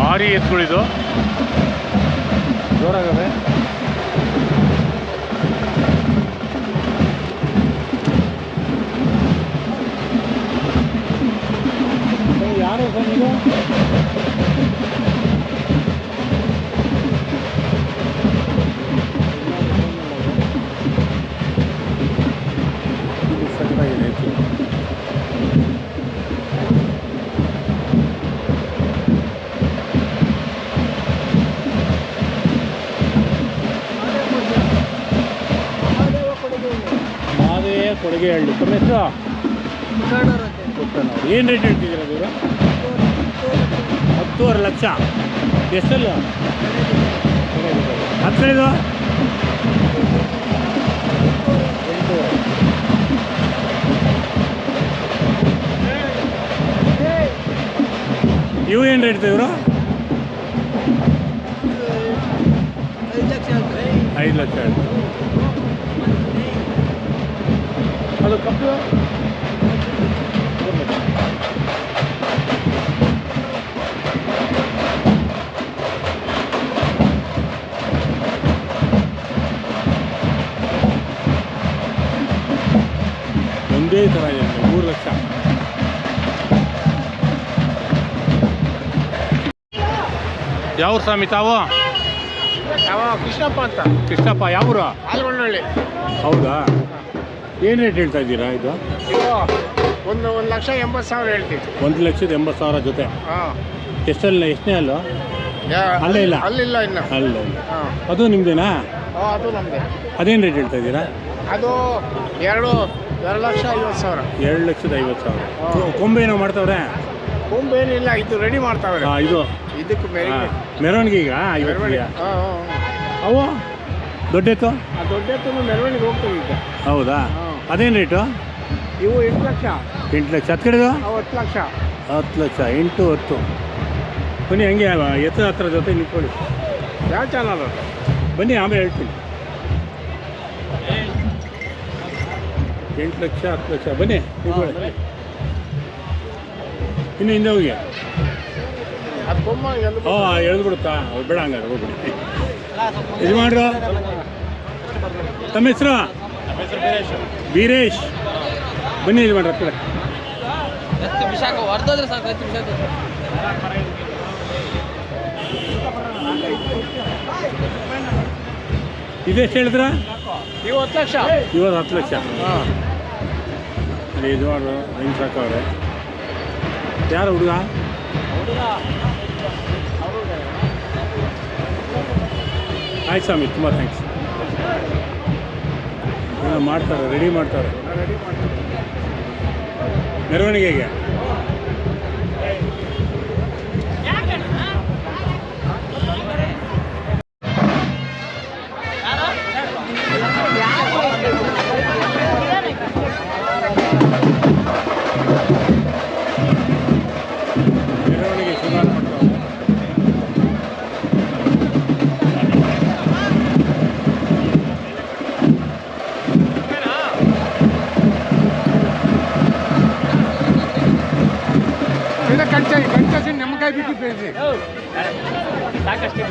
ಭಾರಿ ಎತ್ತುಗಳಿದು ಜೋರಾಗವೆ. ಯಾರು ಮಾದೇವ ಹೇಳಿ. ಹಳ್ಳಿ ತಮ್ಮ ಹೆಸರು? ಪುಟ್ಟನವ್ರು ಏನು ರೇಟ್ ಹೇಳ್ತಿದ್ದೀರಾ ಇವರು ಹತ್ತೂವರೆ ಲಕ್ಷ. ಎಷ್ಟಲ್ಲ? ಹತ್ತು ಇದು ಎಂಟೂವರೆ ಇವು ಏನು ರೇಟ್ ಇವರು ಐದು ಲಕ್ಷ ಹೇಳ್ತಾರೆ. ಅದು ಕಪ್ಪು ಒಂದೇ ಥರ ಇದೆ ಮೂರು ಲಕ್ಷ. ಯಾವ ಸ್ವಾಮಿ ತಾವು? ಯಾವ ಕೃಷ್ಣಪ್ಪ ಅಂತ. ಕೃಷ್ಣಪ್ಪ ಯಾವೂರು ಹಾಲ್ಗೊಂಡಳ್ಳಿ ಹೌದಾ? ಏನು ರೇಟ್ ಹೇಳ್ತಾ ಇದ್ದೀರಾ ಇದು? ಒಂದು ಒಂದು ಲಕ್ಷ ಎಂಬತ್ತು ಸಾವಿರ ಹೇಳ್ತೀವಿ. ಒಂದು ಲಕ್ಷದ ಎಂಬತ್ತು ಸಾವಿರ ಜೊತೆ? ಹಾಂ. ಎಷ್ಟಲ್ಲ ಎಷ್ಟನೇ ಅಲ್ಲ ಅಲ್ಲೇ ಇಲ್ಲ. ಅಲ್ಲಿಲ್ಲ ಇನ್ನು. ಅಲ್ಲ ಅದು ನಿಮ್ಮದೇನಾ ಅದು ನಮ್ಮದೇ ಅದೇನು ರೇಟ್ ಹೇಳ್ತಾ ಇದ್ದೀರಾ? ಅದು ಎರಡು ಎರಡು ಲಕ್ಷ ಐವತ್ತು ಸಾವಿರ. ಎರಡು ಲಕ್ಷದ ಐವತ್ತು ಸಾವಿರ. ಕೊಂಬೇನೋ ಮಾಡ್ತಾವ್ರೆ? ಕೊಂಬೇನಿಲ್ಲ ಇದು ರೆಡಿ ಮಾಡ್ತಾವ್ರೆ. ಹಾಂ ಇದು. ಇದಕ್ಕೆ ಮೇರೆ ಹಾಂ ಮೆರವಣಿಗೆ ಅವು ದೊಡ್ಡ ಎತ್ತು ಆ ದೊಡ್ಡ ಎತ್ತು ಮೆರವಣಿಗೆ ಹೋಗ್ತೀವಿ ಈಗ. ಹೌದಾ. ಅದೇನು ರೇಟು ಇವು ಎಂಟು ಲಕ್ಷ. ಎಂಟು ಲಕ್ಷ. ಹತ್ತು ಕಡೆದು? ಅವು ಹತ್ತು ಲಕ್ಷ. ಹತ್ತು ಲಕ್ಷ. ಎಂಟು ಹತ್ತು. ಬನ್ನಿ ಹಂಗೆ ಎತ್ತರ ಹತ್ರ ಜೊತೆ ನಿಂತ್ಕೊಳ್ಳಿ. ಯಾವ ಚಾನಲ್ ಬನ್ನಿ ಆಮೇಲೆ ಹೇಳ್ತೀನಿ. ಎಂಟು ಲಕ್ಷ ಹತ್ತು ಲಕ್ಷ. ಬನ್ನಿ ನಿಂತ್ಕೊಳ್ಳಿ. ಇನ್ನು ಹಿಂದೆ ಹೋಗಿ. ಹಾಂ ಬೊಮ್ಮ ಎಂದು ಓ ಎಳ್ದು ಬಿಡುತ್ತಾ? ಅವ್ರು ಬೇಡ ಹಂಗಾರೆ ಹೋಗ್ಬಿಡಿ. ಇದು ಮಾಡ್ರು? ತಮ್ಮ ಹೆಸರು? ವೀರೇಶ್. ಬನ್ನಿ ಇದು ಮಾಡ್ರಿ ಬಿಸಾಕ ಇದೆಷ್ಟು ಹೇಳಿದ್ರ? ಇವತ್ತು ಲಕ್ಷ. ಇವತ್ತು ಹತ್ತು ಲಕ್ಷ. ಹಾಂ. ಇದು ಮಾಡು ಹೆಂಗೆ ಸಾಕವ್ರೆ ಯಾರು ಹುಡುಗ? ಆಯ್ತು ಸ್ವಾಮಿ ತುಂಬ ಥ್ಯಾಂಕ್ಸ್ ಮಾಡ್ತಾರೆ ರೆಡಿ ಮಾಡ್ತಾರೆ. ಮೆರವಣಿಗೆಗೆ? ಕಂಚ ಕಂಚಸಿ ನಮ್ಮಕಾಯಿ ಬಿಟ್ಟು ಬೇಸಿ ಎಷ್ಟೇ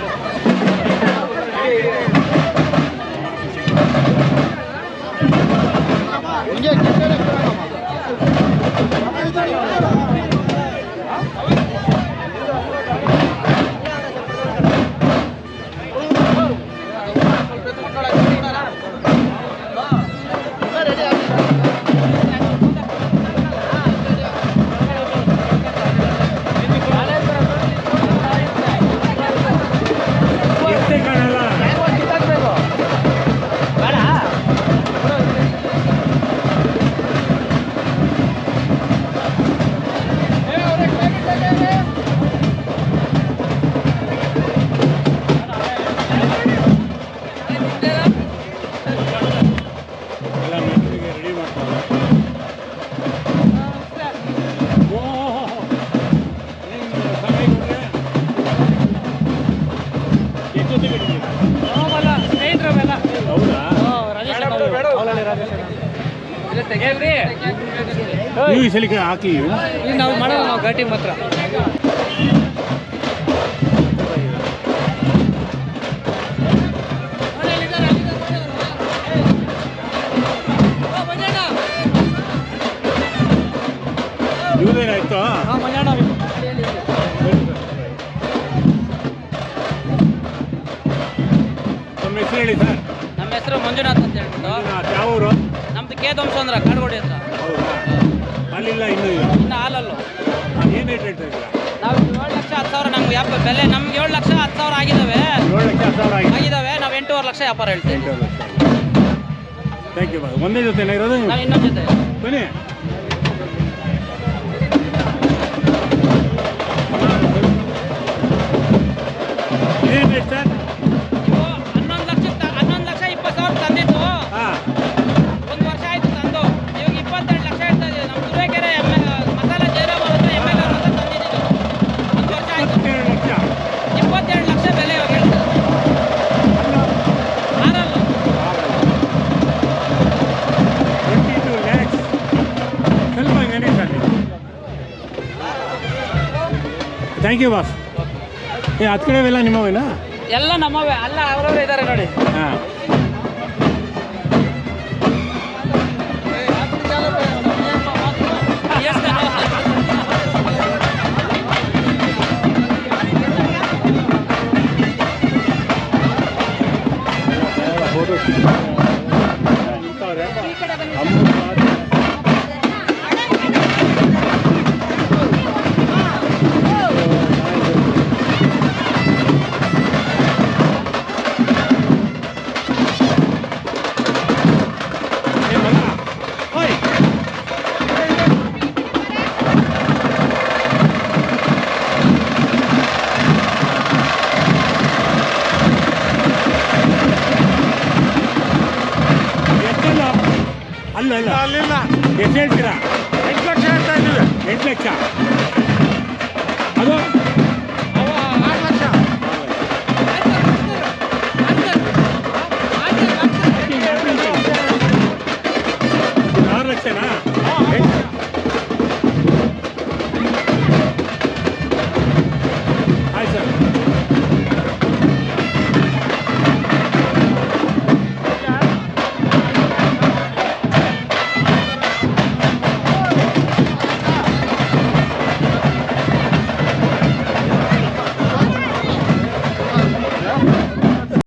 ನೀವು ಈ ಸಲಿಕೆ ಹಾಕಿ. ನಾವು ಮಾಡೋಣ ನಾವು ಘಾಟಿ ಮಾತ್ರ. ನಮ್ಮ ಹೇಳಿ ಸರ್. ನಮ್ಮ ಹೆಸರು ಮಂಜುನಾಥ್ ಕೇದಂಶ ಅಂದ್ರ ಕಾಡ್ಗೋಡಿ ಹತ್ರ. ಹೌದಾ? ಅಲ್ಲಿಲ್ಲ ಇನ್ನೂ ಹಾಲಲ್ಲು. ಏನು ರೇಟ್ ಹೇಳ್ತಾ ಇದ್ದೀರಾ? ನಾವು ಏಳು ಲಕ್ಷ ಹತ್ತು ಸಾವಿರ ನಮ್ಗೆ ಬೆಲೆ ನಮ್ಗೆ ಏಳು ಲಕ್ಷ ಹತ್ತು ಸಾವಿರ ಆಗಿದ್ದಾವೆ ಏಳು ಲಕ್ಷ ಹತ್ತು ಸಾವಿರ ಆಗಿದೆ. ಆಗಿದ್ದಾವೆ ನಾವು ಎಂಟೂವರೆ ಲಕ್ಷ ವ್ಯಾಪಾರ ಹೇಳ್ತೀವಿ ಎಂಟು ಲಕ್ಷ ಥ್ಯಾಂಕ್ ಯು ಒಂದೇ ಜೊತೆನ ಇರೋದು ನೀವು? ನಾನು ಇನ್ನೊಂದು ಜೊತೆ. ಬನ್ನಿ. ಏನು rate sir thank you boss ಏ ಹತ್ತು ಕಡೆವೆಲ್ಲ ನಿಮ್ಮವೇನಾ? ಎಲ್ಲ ನಮ್ಮವೇ ಅಲ್ಲ ಅವರವ್ರು ಇದ್ದಾರೆ ನೋಡಿ. ಹಾಂ. ಫೋಟೋ ಇಲ್ಲ ಇಲ್ಲ. ಅಲ್ಲಿಲ್ಲ. ಎಷ್ಟು ಹೇಳ್ತೀರಾ? ಎಂಟು ಲಕ್ಷ ಹೇಳ್ತಾ ಇದ್ದೀವಿ. ಎಂಟು ಲಕ್ಷ? ಅದು